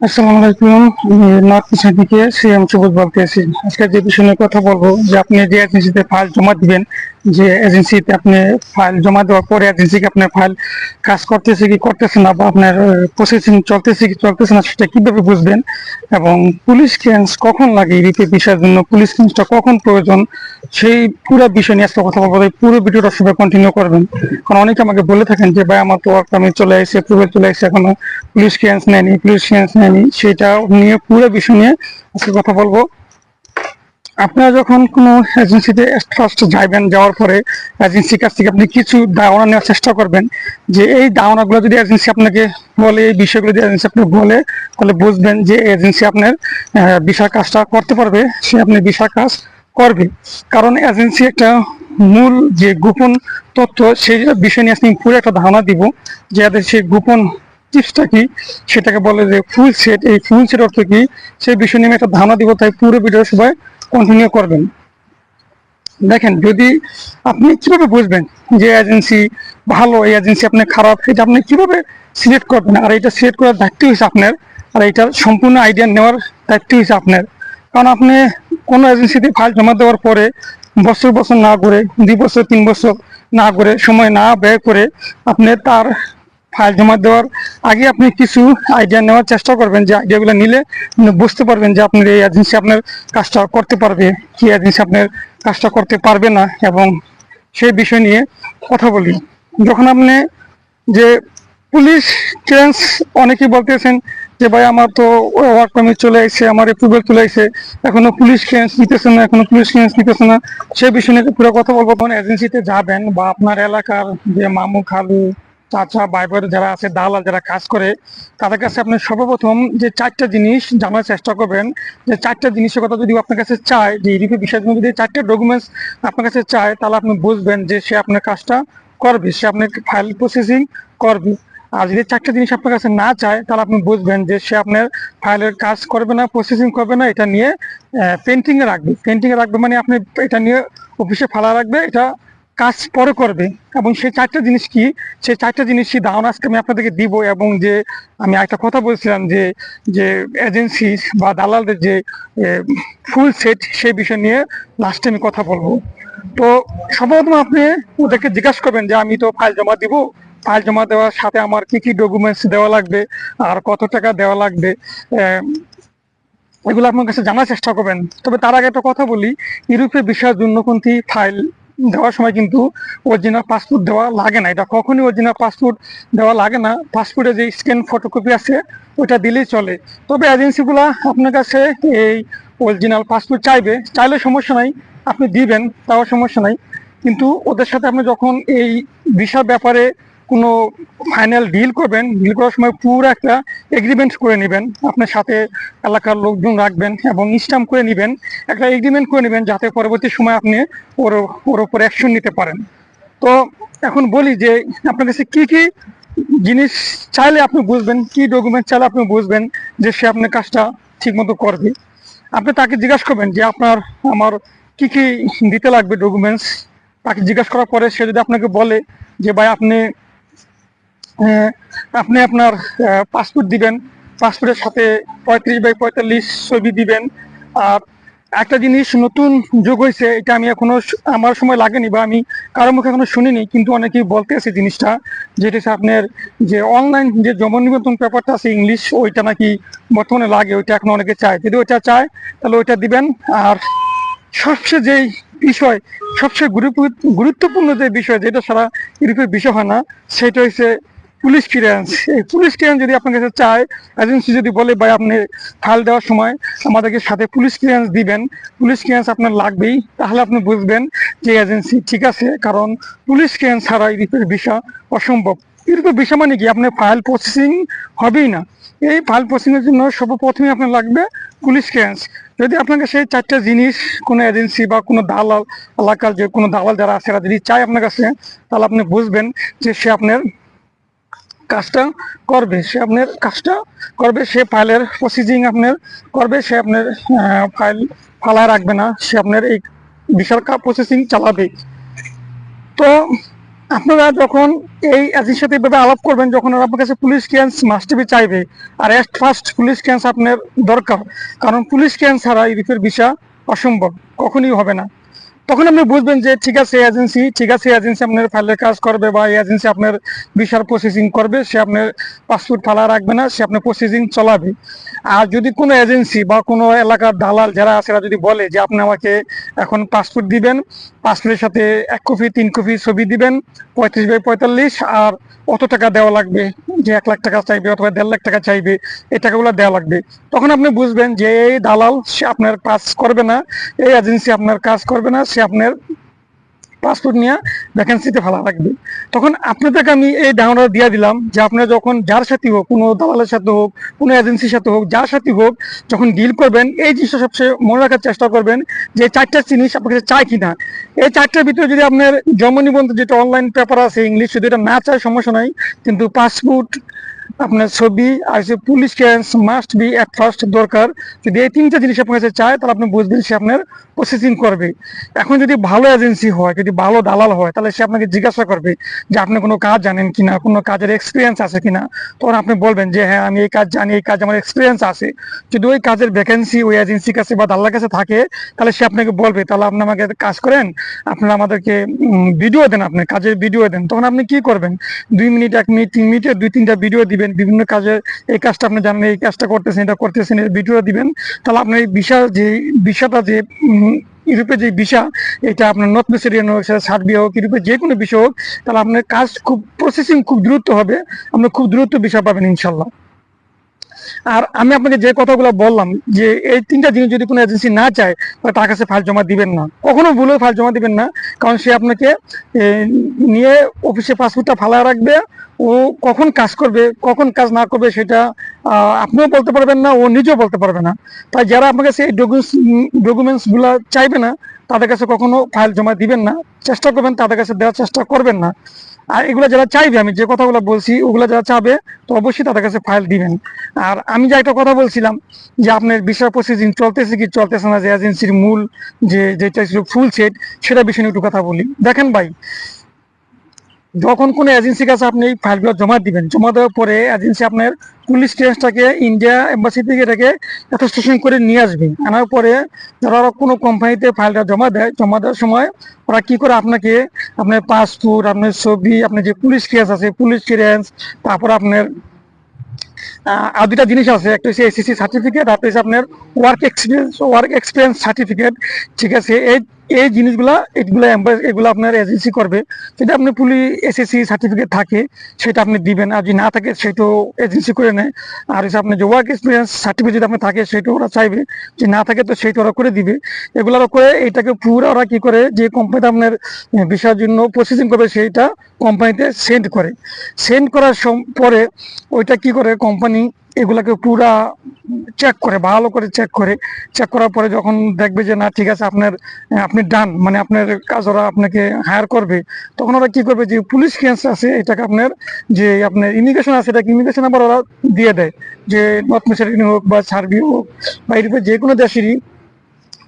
আসসালামু আলাইকুম। আমি নর্থ পিছন থেকে সিএম সবুজ বলতেছি আজকে যে বিষয় নিয়ে কথা বলব, যে আপনি যে এজেন্সিতে ফাইল জমা দিবেন যে এজেন্সিতে আপনি ফাইল জমা দেওয়ার পরে এজেন্সিকে আপনার ফাইল কাজ করতেছে কি করতেছে না বা আপনার প্রসেসিং চলতেছে কি চলতেছে না সেটা কীভাবে বুঝবেন? এবং পুলিশ ক্লিয়ারেন্স কখন লাগে এই রিপে বিষয়ের জন্য? পুলিশ ক্লিয়ারেন্সটা কখন প্রয়োজন? সেই পুরো বিষয় নিয়ে আজকে কথা বলব। পুরো ভিডিওটা সবাই কন্টিনিউ করবেন। কারণ অনেকে আমাকে বলে থাকেন যে, ভাই, আমার তো ওয়ার্ক আমি চলে আসছে অ্যাপ্রুভেল চলে আসছে, এখনও পুলিশ ক্লিয়ারেন্স নেয়নি, পুলিশ ক্লিয়ারেন্স নেয়নি। সেটা নিয়ে পুরো বিষয় নিয়ে আজকে কথা বলব। আপনারা যখন কোনো এজেন্সিতে ফার্স্ট যাইবেন, যাওয়ার পরে এজেন্সির কাছ থেকে আপনি কিছু দাওয়ানা নেওয়ার চেষ্টা করবেন যে এই দাওয়ানাগুলো যদি এজেন্সি আপনাকে বলে, এই বিষয়গুলো যদি এজেন্সি আপনি বলে, তাহলে বুঝবেন যে এজেন্সি আপনার বিষয় কাজটা করতে পারবে, সে আপনি বিষয় কাজ করবে। কারণ এজেন্সি একটা মূল যে গোপন তথ্য, সেই বিষয় নিয়ে আপনি পুরো একটা ধারণা দিব যে সেই গোপন টিপসটা কি? সেটাকে বলে যে ফুল সেট এই ফুল সেট অর্থ কি? সেই বিষয় নিয়ে একটা ধারণা দিব, তাই পুরো ভিডিও সবাই কন্টিনিউ করবেন। দেখেন, যদি আপনি কীভাবে বুঝবেন যে এজেন্সি ভালো, এই এজেন্সি আপনি খারাপ, এটা আপনি কীভাবে সিলেক্ট করবেন? আর এটা সিলেক্ট করার দায়িত্ব হয়েছে আপনার, আর এটার সম্পূর্ণ আইডিয়া নেওয়ার দায়িত্ব হয়েছে আপনার। কারণ আপনি কোনো এজেন্সিতে ফাইল জমা দেওয়ার পরে বছর বছর না করে, দুই বছর, তিন বছর না করে, সময় না ব্যয় করে আপনি তার ফাইল জমা দেওয়ার আগে আপনি কিছু আইডিয়া নেওয়ার চেষ্টা করবেন, যে আইডিয়াগুলো নিলে বুঝতে পারবেন যে আপনার এই এজেন্সি আপনার কাজটা করতে পারবে, কি এজেন্সি আপনার কাজটা করতে পারবে না এবং সেই বিষয় নিয়ে কথা বলি। যখন আপনি যে পুলিশ ক্লিয়ারেন্স অনেকেই বলতেছেন যে, ভাই, আমার তো ওয়ার্ক পারমিট চলে আসছে আমার অ্যাপ্রুভেল চলে আসছে এখনও পুলিশ ক্লিয়ারেন্স নিতেছে না, এখনও পুলিশ ক্লিয়ারেন্স নিতেছে না। সেই বিষয় নিয়ে পুরো কথা বলব। তখন এজেন্সিতে যাবেন বা আপনার এলাকার যে মামু খালু চাচা ভাই বোন যারা আছে, দালাল যারা কাজ করে, তাদের কাছে আপনি সর্বপ্রথম যে চারটা জিনিস জানার চেষ্টা করবেন। যে চারটা জিনিসের কথা যদি আপনার কাছে চায়, যে ইডিপি জন্য যদি চারটা ডকুমেন্টস আপনার কাছে চায়, তাহলে আপনি বুঝবেন যে সে আপনার কাজটা করবে, সে আপনার ফাইল প্রসেসিং করবে। আর যদি চারটা জিনিস আপনার কাছে না চায়, তাহলে আপনি বুঝবেন যে সে আপনার ফাইলের কাজ করবে না প্রসেসিং করবে না, এটা নিয়ে পেন্টিং এ রাখবে। পেন্টিং এ রাখবে মানে আপনি এটা নিয়ে অফিসে ফালা রাখবে, এটা কাজ পরে করবে এবং সেই চারটা জিনিস কি? সেই চারটা জিনিসই ধারণা আজকে আমি আপনাদেরকে দিব এবং যে আমি একটা কথা বলছিলাম যে যে এজেন্সি বা দালালদের যে ফুল সেট সেই বিষয় নিয়ে লাস্টে আমি কথা বলব। তো সর্বপ্রথম আপনি ওদেরকে জিজ্ঞাসা করবেন যে, আমি তো ফাইল জমা দিব। ফাইল জমা দেওয়ার সাথে আমার কি কি ডকুমেন্টস দেওয়া লাগবে? আর কত টাকা দেওয়া লাগবে? এগুলো আপনার কাছে জানার চেষ্টা করবেন। তবে তার আগে একটা কথা বলি ইউরোপের বিষয়ের জন্য কোনটি ফাইল দেওয়ার সময় কিন্তু অরিজিনাল পাসপোর্ট দেওয়া লাগে না। এটা কখনই অরিজিনাল পাসপোর্ট দেওয়া লাগে না। পাসপোর্টে যে স্ক্যান ফটোকপি আছে ওটা দিলেই চলে। তবে এজেন্সিগুলো আপনার কাছে এই অরিজিনাল পাসপোর্ট চাইবে। চাইলে সমস্যা নাই, আপনি দিবেন, তাও সমস্যা নাই। কিন্তু ওদের সাথে আপনি যখন এই ভিসার ব্যাপারে কোনো ফাইনাল ডিল করবেন ডিল করার সময় পুরো একটা এগ্রিমেন্ট করে নেবেন। আপনার সাথে এলাকার লোকজন রাখবেন এবং স্টাম্প করে নেবেন, একটা এগ্রিমেন্ট করে নেবেন যাতে পরবর্তী সময় আপনি ওর ওর উপর অ্যাকশন নিতে পারেন। তো এখন বলি যে আপনার কাছে কি কি জিনিস চাইলে আপনি বুঝবেন, কি ডকুমেন্ট চাইলে আপনি বুঝবেন যে সে আপনার কাজটা ঠিকমতো করবে। আপনি তাকে জিজ্ঞাসা করবেন যে আপনার, আমার কি কি দিতে লাগবে ডকুমেন্টস তাকে জিজ্ঞাসা করার পরে সে যদি আপনাকে বলে যে, ভাই, আপনি আপনি আপনার পাসপোর্ট দিবেন। পাসপোর্টের সাথে পঁয়ত্রিশ বাই পঁয়তাল্লিশ ছবি দিবেন। আর একটা জিনিস নতুন যোগ হয়েছে এটা আমি এখনও আমার সময় লাগেনি বা আমি কারও মুখে এখনও শুনিনি, কিন্তু অনেকেই বলতে আছে জিনিসটা, যেটা হচ্ছে আপনার যে অনলাইন যে জমা নিবন্ধন পেপারটা আছে ইংলিশ, ওইটা নাকি বর্তমানে লাগে, ওইটা এখন অনেকে চায়। যদি ওইটা চায়, তাহলে ওইটা দিবেন। আর সবচেয়ে যেই বিষয়, সবচেয়ে গুরুত্বপূর্ণ যে বিষয়, যেটা সারা ইউরোপের বিষয় হয় না, সেটা হচ্ছে পুলিশ ক্লিয়ারেন্স এই পুলিশ ক্লিয়ারেন্স যদি আপনার কাছে চায় এজেন্সি যদি বলে, ভাই, আপনি ফাইল দেওয়ার সময় আমাদেরকে সাথে পুলিশ ক্লিয়ারেন্স দিবেন, পুলিশ ক্লিয়ারেন্স আপনার লাগবেই, তাহলে আপনি বুঝবেন যে এজেন্সি ঠিক আছে, কারণ পুলিশ ক্লিয়ারেন্স ছাড়া ইউরোপের বিষয় অসম্ভব। ইউরোপের বিষয় মানে কি? আপনার ফাইল প্রসেসিং হবেই না। এই ফাইল প্রসেসিং এর জন্য সর্বপ্রথমে আপনার লাগবে পুলিশ ক্লিয়ারেন্স যদি আপনাকে সেই চারটা জিনিস, কোনো এজেন্সি বা কোনো দালাল, এলাকার যে কোনো দালাল যারা আছে যদি চায় আপনার কাছে, তাহলে আপনি বুঝবেন যে সে আপনার কাজটা করবে, সে আপনার কাজটা করবে, সে ফাইলের প্রসিজিং আপনার করবে, সে আপনার ফাইল ফালায় রাখবে না, সে আপনার এই বিশাল প্রসেসিং চালাবে। তো আপনারা যখন এই এজেন্সির সাথে এভাবে আলাপ করবেন, যখন আপনার কাছে পুলিশ ক্যান্স মাস্ট বি চাইবে, আর এট ফার্স্ট পুলিশ ক্যান্স আপনার দরকার, কারণ পুলিশ ক্লিয়ারেন্স ছাড়া ইউরোপের ভিসা অসম্ভব, কখনই হবে না। তখন আপনি বুঝবেন যে ঠিক আছে এজেন্সি ঠিক আছে এজেন্সি আপনার ফাইলের কাজ করবে বা এজেন্সি আপনার ভিসার প্রসেসিং করবে, সে আপনার পাসপোর্ট ফালা রাখবে না, সে আপনার প্রসেসিং চলাবে। আর যদি কোনো এজেন্সি বা কোনো এলাকার দালাল যারা আছে যদি বলে যে আপনি আমাকে এখন পাসপোর্ট দিবেন পাসপোর্টের সাথে এক কপি তিন কপি ছবি দিবেন, পঁয়ত্রিশ বাই পঁয়তাল্লিশ, আর অত টাকা দেওয়া লাগবে? যে এক লাখ টাকা চাইবে অথবা দেড় লাখ টাকা চাইবে, এই টাকাগুলো দেওয়া লাগবে। তখন আপনি বুঝবেন যে এই দালাল, সে আপনার কাজ করবে না, এই এজেন্সি আপনার কাজ করবে না আপনার পাসপোর্ট নিয়ে ভ্যাকেন্সিতে ফেলা রাখবে তখন আপনাদেরকে আমি এই ধারণা দিয়ে দিলাম যে আপনারা যখন যার সাথে হোক, কোনো দালালের সাথে হোক, কোনো এজেন্সির সাথে হোক, যার সাথে হোক, যখন ডিল করবেন, এই জিনিসটা সবচেয়ে মনে রাখার চেষ্টা করবেন যে চারটা জিনিস আপনার কাছে চাই কিনা। এই চারটার ভিতরে যদি আপনার জন্ম নিবন্ধন যেটা অনলাইন পেপার আছে ইংলিশ যদি এটা না চায়, সমস্যা নাই। কিন্তু পাসপোর্ট আপনার ছবি আর যে police clearance must be at first দরকার। যদি এই তিনটা জিনিস আপনার কাছে চায়, তাহলে আপনি বুঝবেন সে আপনার প্রসেসিং করবে। এখন যদি ভালো এজেন্সি হয়, যদি ভালো দালাল হয়, তাহলে সে আপনাকে জিজ্ঞাসা করবে যে আপনি কোনো কাজ জানেন কিনা, কোনো কাজের এক্সপিরিয়েন্স আছে কিনা। তখন আপনি বলবেন যে হ্যাঁ আমি এই কাজ জানি, এই কাজ আমার এক্সপিরিয়েন্স আছে। যদি ওই কাজের ভ্যাকেন্সি ওই এজেন্সির কাছে বা দালালের কাছে থাকে, তাহলে সে আপনাকে বলবে, তাহলে আপনি আমাকে কাজ করেন, আপনারা আমাদেরকে ভিডিও দেন আপনি কাজের ভিডিও দেন। তখন আপনি কি করবেন? দুই মিনিট, এক মিনিট, তিন মিনিটের দুই, তিনটা ভিডিও দিবেন। বিভিন্ন কাজে এই কাজটা আপনি জানেন, এই কাজটা করতেছেন, এটা করতেছেন, এই ভিডিওটা দিবেন, তাহলে আপনার এই ভিসা যে বিষয়টা যে ইউরোপে যে ভিসা, এটা আপনার নর্থ মেসেরিয়ান হোক, সেটা সার্বিয়া হোক ইউরোপে যে কোনো বিষয় হোক, তাহলে আপনার কাজ খুব প্রসেসিং খুব দ্রুত হবে, আপনি খুব দ্রুত ভিসা পাবেন ইনশাল্লাহ। আর আমি আপনাকে যে কথাগুলো বললাম, যে এই তিনটা জিনিস যদি কোনো এজেন্সি না চায়, তাহলে তার কাছে ফাইল জমা দিবেন না। কখনো ভুলেও ফাইল জমা দিবেন না, কারণ সে আপনাকে নিয়ে অফিসে পাসপোর্টটা ফালা রাখবে, ও কখন কাজ করবে, কখন কাজ না করবে সেটা আপনিও বলতে পারবেন না, ও নিজেও বলতে পারবে না। তাই যারা আপনার কাছে এই ডকুমেন্টসগুলা চাইবে না তাদের কাছে কখনো ফাইল জমা দিবেন না, চেষ্টা করবেন তাদের কাছে দেওয়ার চেষ্টা করবেন না। আর এগুলো যারা চাইবে, আমি যে কথাগুলো বলছি, ওগুলো যারা চাবে, তো অবশ্যই তাদের কাছে ফাইল দিবেন। আর আমি যে একটা কথা বলছিলাম, যে আপনার বিষয় প্রসিজিং চলতেছে কি চলতেছে না, যে এজেন্সির মূল যে, যেটা ছিল ফুল সেট সেটা বিষয়ে নিয়ে একটু কথা বলি। দেখেন ভাই যখন কোনো এজেন্সির কাছে আপনি এই ফাইলগুলো জমা দিবেন, জমা দেওয়ার পরে এজেন্সি আপনার পুলিশ ক্লিয়ারেন্সটাকে ইন্ডিয়া এম্বাসি থেকে এটাকে অ্যাটেস্টেশন করে নিয়ে আসবে। আনার পরে যারা কোনো কোম্পানিতে ফাইলটা জমা দেয়, জমা দেওয়ার সময় ওরা কি করে আপনাকে আপনার পাসপোর্ট আপনার ছবি, আপনার যে পুলিশ ক্লিয়ারেন্স আছে পুলিশ ক্লিয়ারেন্স তারপর আপনার আর দুটা জিনিস আছে। একটা হচ্ছে এসএসসি সার্টিফিকেট আর হচ্ছে আপনার work experience work experience certificate ঠিক আছে, এই এই জিনিসগুলা, এগুলো এগুলো আপনার এজেন্সি করবে। যদি আপনি পুলি এসএসসি সার্টিফিকেট থাকে, সেটা আপনি দিবেন। আর যদি না থাকে সেটাও এজেন্সি করে নেয়। আর হচ্ছে আপনার যে ওয়ার্ক এক্সপিরিয়েন্স সার্টিফিকেট যদি আপনার থাকে, সেটা ওরা চাইবে। যে না থাকে, তো সেটা ওরা করে দিবে। এগুলো করে এইটাকে পুরো ওরা কি করে, যে কোম্পানিতে আপনার বিষয়ের জন্য প্রসেসিং করবে, সেইটা কোম্পানিতে সেন্ড করে। সেন্ড করার পরে ওইটা কি করে কোম্পানি এগুলাকে পুরা চেক করে, ভালো করে চেক করে। চেক করার পরে যখন দেখবে যে, না, ঠিক আছে, আপনার, আপনি ডান মানে আপনার কাজ ওরা আপনাকে হায়ার করবে। তখন ওরা কি করবে যে, পুলিশ কেস আছে, এটাকে আপনার যে, আপনার ইমিগ্রেশন আছে, এটাকে ইমিগ্রেশন আবার ওরা দিয়ে দেয়। যে নর্থ মেসেরিন হোক বা সার্বি হোক বা ইউরোপের যে কোনো দেশেরই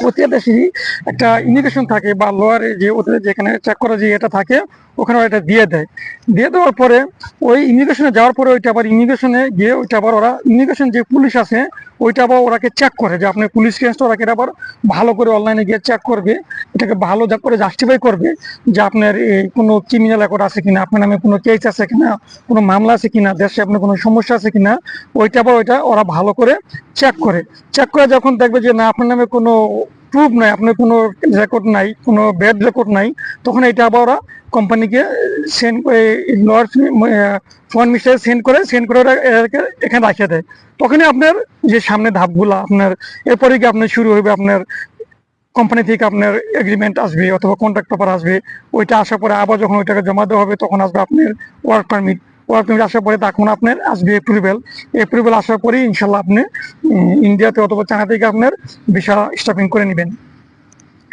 প্রতিটা দেশেরই একটা ইমিগ্রেশন থাকে বা লোয়ারে যে, ওদের যেখানে চেক করা যে, এটা থাকে ওখানে ওরা এটা দিয়ে দেয়। দিয়ে দেওয়ার পরে ওই ইমিগ্রেশনে যাওয়ার পরে ওইটা আবার ইমিগ্রেশনে গিয়ে ওইটা আবার ওরা ইমিগ্রেশন যে পুলিশ আছে, ওইটা আবার ওরাকে চেক করে যে আপনার পুলিশ কেসটা ওরাকে আবার ভালো করে অনলাইনে গিয়ে চেক করবে, এটাকে ভালো যা করে জাস্টিফাই করবে যে আপনার এই কোনো ক্রিমিনাল রেকর্ড আছে কিনা, আপনার নামে কোনো কেস আছে কিনা, কোনো মামলা আছে কিনা, দেশে আপনার কোনো সমস্যা আছে কিনা, ওইটা আবার ওইটা ওরা ভালো করে চেক করে। চেক করে যখন দেখবে যে না, আপনার নামে কোনো প্রুফ নাই, আপনার কোনো রেকর্ড নাই, কোনো ব্যাড রেকর্ড নাই, তখন এটা আবার ওরা কোম্পানিকে সেন্ড করে লয়ার ফোন মিস্টার সেন্ড করে সেন্ড করে ওরা এখানে রাখিয়ে দেয়। তখনই আপনার যে সামনে ধাপগুলা, আপনার এরপরে কি আপনার শুরু হবে আপনার কোম্পানি থেকে আপনার এগ্রিমেন্ট আসবে অথবা কন্ট্রাক্ট পেপার আসবে, ওইটা আসার পরে আবার যখন ওইটাকে জমা দেওয়া হবে, তখন আসবে আপনার ওয়ার্ক পারমিট ওয়ার্ক পারমিট আসার পরে তখন আপনার আসবে এপ্রুভেল এপ্রুভেল আসার পরে ইনশাল্লাহ আপনি ইন্ডিয়াতে অথবা চায়না থেকে আপনার ভিসা স্টাফিং করে নেবেন।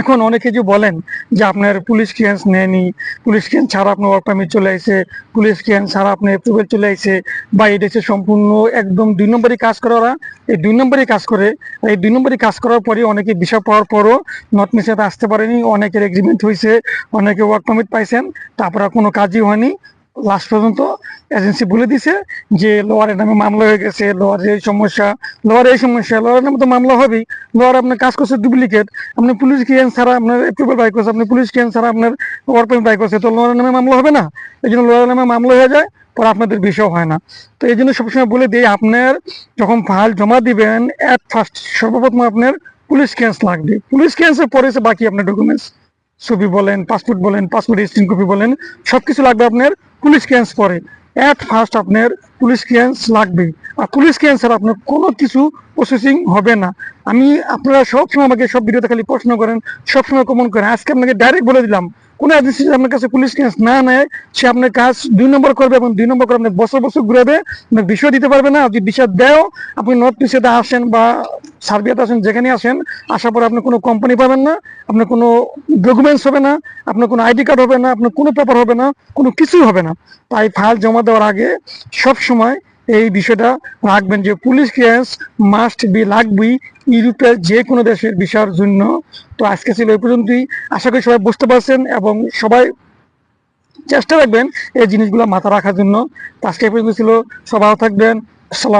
এখন অনেকে যে বলেন যে আপনার পুলিশ ক্লিয়ারেন্স নেয়নি, পুলিশ ক্লিয়ারেন্স ছাড়া আপনার ওয়ার্ক পারমিট চলে আসে পুলিশ ক্লিয়ারেন্স ছাড়া আপনার অ্যাপ্রুভেল চলে আসে বা এটা হচ্ছে সম্পূর্ণ একদম দুই নম্বরই কাজ করে ওরা, এই দুই নম্বরই কাজ করে, এই দুই নম্বরই কাজ করার পরে অনেকে ভিসা পাওয়ার পরও নর্থ মিশাতে আসতে পারেনি, অনেকের এগ্রিমেন্ট হয়েছে অনেকে ওয়ার্ক পারমিট পাইছেন, তারপরে কোনো কাজই হয়নি। লাস্ট পর্যন্ত এজেন্সি বলে দিছে যে, লোয়ারের নামে মামলা হয়ে গেছে, লোয়ারের এই সমস্যা লোয়ার এই সমস্যা, লোয়ারের নামে তো মামলা হবেই। লোয়ার আপনার কাজ করছে ডুপ্লিকেট আপনি পুলিশ ক্লিয়ারেন্স ছাড়া আপনার অ্যাপ্রুভাল বাই করছে, আপনি পুলিশ ক্লিয়ারেন্স ছাড়া আপনার ওয়ার্ক পারমিট বাই করছে, তো লোয়ারের নামে মামলা হবে না? এই জন্য লোয়ারের নামে মামলা হয়ে যায়, পরে আপনাদের বিষয় হয় না। তো এই জন্য সবসময় বলে দিই, আপনার যখন ফাইল জমা দিবেন অ্যাট ফার্স্ট সর্বপ্রথম আপনার পুলিশ ক্লিয়ারেন্স লাগবে। পুলিশ ক্লিয়ারেন্সের পরে বাকি আপনার ডকুমেন্টস ছবি বলেন পাসপোর্ট বলেন পাসপোর্ট স্ক্রিন কপি বলেন, সবকিছু লাগবে আপনার পুলিশ ক্লিয়ারেন্স করে। অ্যাট ফার্স্ট আপনার পুলিশ ক্লিয়ারেন্স লাগবে। আর পুলিশ ক্লিয়ারেন্স ছাড়া আপনার কোনো কিছু প্রসেসিং হবে না। আমি আপনারা সবসময় আমাকে সব ভিডিওতে খালি প্রশ্ন করেন, সবসময় কমন করেন। আজকে আপনাকে ডাইরেক্ট বলে দিলাম, কোনো এজেন্সি আপনার কাছে পুলিশ ক্লিয়ারেন্স না নেয়, সে আপনার কাজ দুই নম্বর করবে এবং দুই নম্বর করে আপনার বছর বছর ঘুরাবে আপনার বিষয় দিতে পারবে না। যদি বিষয় দেও, আপনি নর্থ পিসিতে আসেন বা সার্বিয়াতে আসেন, যেখানে আসেন আসার পরে আপনি কোনো কোম্পানি পাবেন না, আপনার কোনো ডকুমেন্টস হবে না, আপনার কোনো আইডি কার্ড হবে না, আপনার কোনো পেপার হবে না, কোনো কিছুই হবে না। তাই ফাইল জমা দেওয়ার আগে সব সময় এই বিষয়টা রাখবেন যে পুলিশ ক্লিয়ারেন্স মাস্ট বি লাগবেই ইউরোপের যে কোনো দেশের বিষয়ের জন্য। তো আজকে ছিল এই পর্যন্তই। আশা করি সবাই বুঝতে পারছেন এবং সবাই চেষ্টা রাখবেন এই জিনিসগুলো মাথা রাখার জন্য। আজকে এই পর্যন্ত ছিল। সবাই থাকবেন। আসসালাম